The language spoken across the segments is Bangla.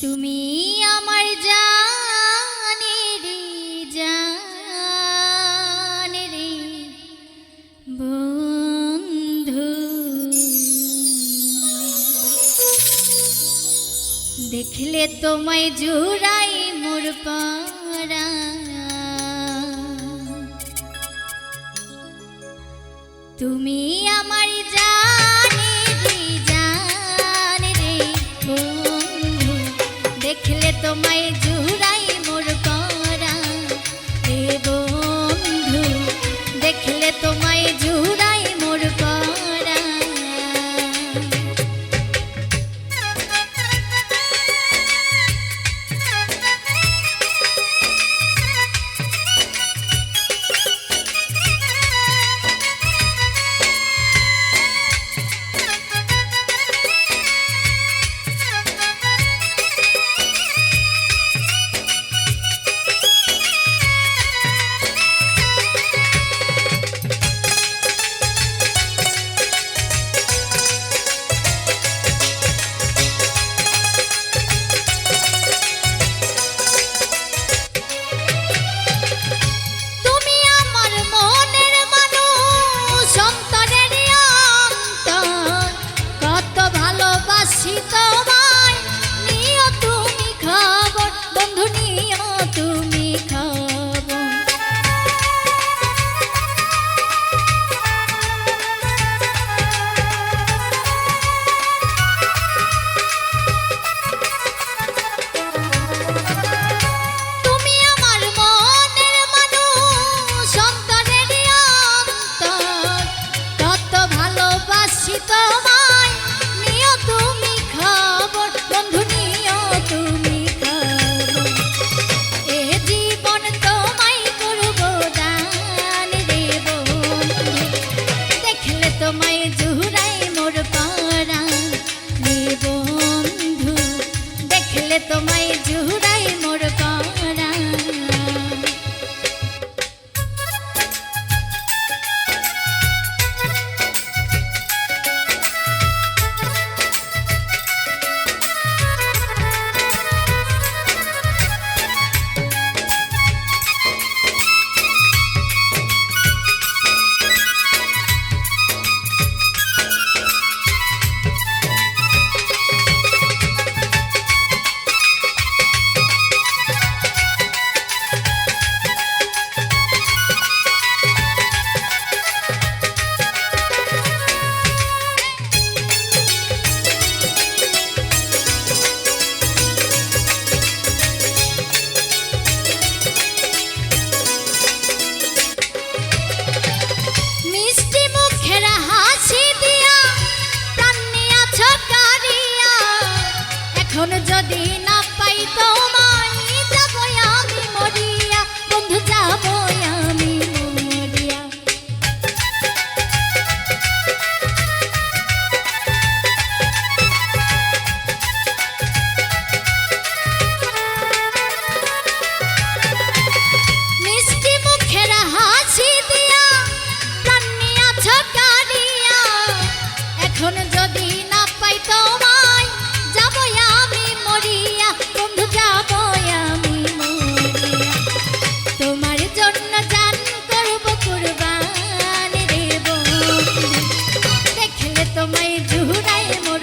তুমি বন্ধু। দেখলে তোমায় জুড়াই মোর পারা তুমি আমার যা তোমায় জুড়া তোমায় তোমায় জুড়াই মোর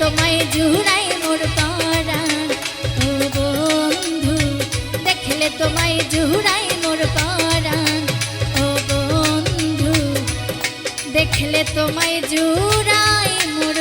তোমায় জুড়াই মোর পারান ও বন্ধু, দেখলে তোমায় জুড়াই মোর পারান ও বন্ধু, দেখলে তোমায় জুড়াই মোর